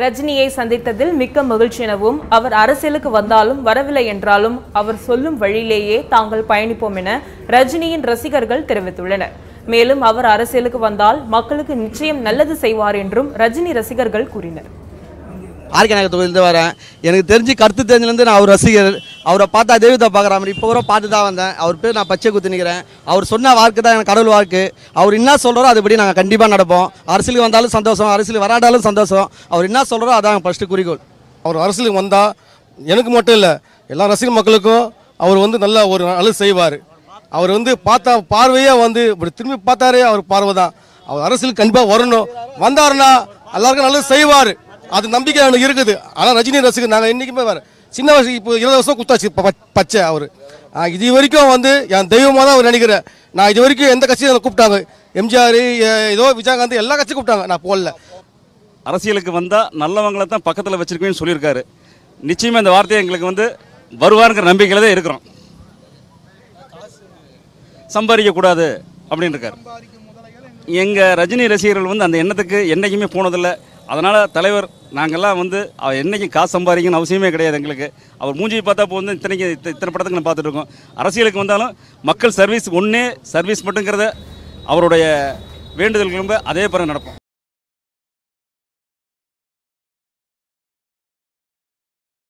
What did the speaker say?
ரஜினியை சந்தித்ததில் மிக்க மகிழ்ச்சி எனவும் அவர் அரசியலுக்கு வந்தாலும் வரவில்லை என்றாலும் அவர் சொல்லும் வழியிலேயே தாங்கள் பயணிப்போம் என ரஜினியின் ரசிகர்கள் தெரிவித்துள்ளனர். மேலும் அவர் அரசியலுக்கு வந்தால் மக்களுக்கு நிச்சயம் நல்லது செய்வார் என்றும் ரஜினி ரசிகர்கள் கூறினர். ஆர்கே நகர் தொகுதியிலேருந்து வரேன். எனக்கு தெரிஞ்சு கருத்து தெரிஞ்சிலேருந்து நான் அவர் ரசிகர் அவரை பார்த்தா தெய்வத்தை பார்க்குற மாதிரி இப்போ கூட பார்த்து தான் வந்தேன். அவர் பேர் நான் பச்சை குத்து நிற்கிறேன் அவர் சொன்ன வாக்கு தான் எனக்கு கடவுள் வாக்கு. அவர் என்ன சொல்கிறாரோ அதுபடி நாங்கள் கண்டிப்பாக நடப்போம். அரசியலுக்கு வந்தாலும் சந்தோஷம். அரசியல் வராட்டாலும் சந்தோஷம். அவர் என்ன சொல்கிறாரோ அதான் ஃபஸ்ட்டு குறிக்கோள். அவர் அரசியலுக்கு வந்தால் எனக்கு மட்டும் இல்லை எல்லா ரசிகர் மக்களுக்கும் அவர் வந்து நல்ல ஒரு நல்லது செய்வார். அவர் வந்து பார்த்தா பார்வையே வந்து இப்படி திரும்பி பார்த்தாரே அவர் பார்வை தான். அவர் அரசியலுக்கு கண்டிப்பாக வரணும். வந்தாருன்னா எல்லாருக்கும் நல்லது செய்வார். அது நம்பிக்கை எனக்கு இருக்குது. ஆனால் ரஜினி ரசிகர் நாங்கள் என்றைக்குமே வேறு. சின்ன வயசு இப்போ இருபது வருஷம் குத்தாச்சு இப்போ ப- பச்சை அவர். இது வரைக்கும் வந்து என் தெய்வமாக தான் அவர் நினைக்கிறேன் நான் இது வரைக்கும் எந்த கட்சியும் கூப்பிட்டாங்க. எம்ஜிஆர் ஏதோ விஜயகாந்த் எல்லா கட்சியும் கூப்பிட்டாங்க. நான் போடல அரசியலுக்கு வந்தால் நல்லவங்களை தான் பக்கத்தில் வச்சுருக்கேன்னு சொல்லியிருக்காரு. நிச்சயமாக இந்த வார்த்தையை எங்களுக்கு வந்து வருவாருங்கிற நம்பிக்கையில் தான் இருக்கிறோம். சம்பாதிக்கக்கூடாது அப்படின்னு இருக்கார் எங்கள் ரஜினி ரசிகர்கள் வந்து அந்த எண்ணத்துக்கு என்றைக்குமே போனதில்லை. அதனால் தலைவர் நாங்கள்லாம் வந்து அவர் என்றைக்கும் காசு சம்பாதிக்கணும்னு அவசியமே கிடையாது எங்களுக்கு. அவர் மூஞ்சியை பார்த்தா போது வந்து இத்தனைக்கு இத்த- இத்தனை படத்துக்கு நான் பார்த்துட்ருக்கோம் அரசியலுக்கு வந்தாலும் மக்கள் சர்வீஸ் ஒன்றே சர்வீஸ் மட்டுங்கிறத அவருடைய வேண்டுதல்களும் அதே பிறகு நடப்போம்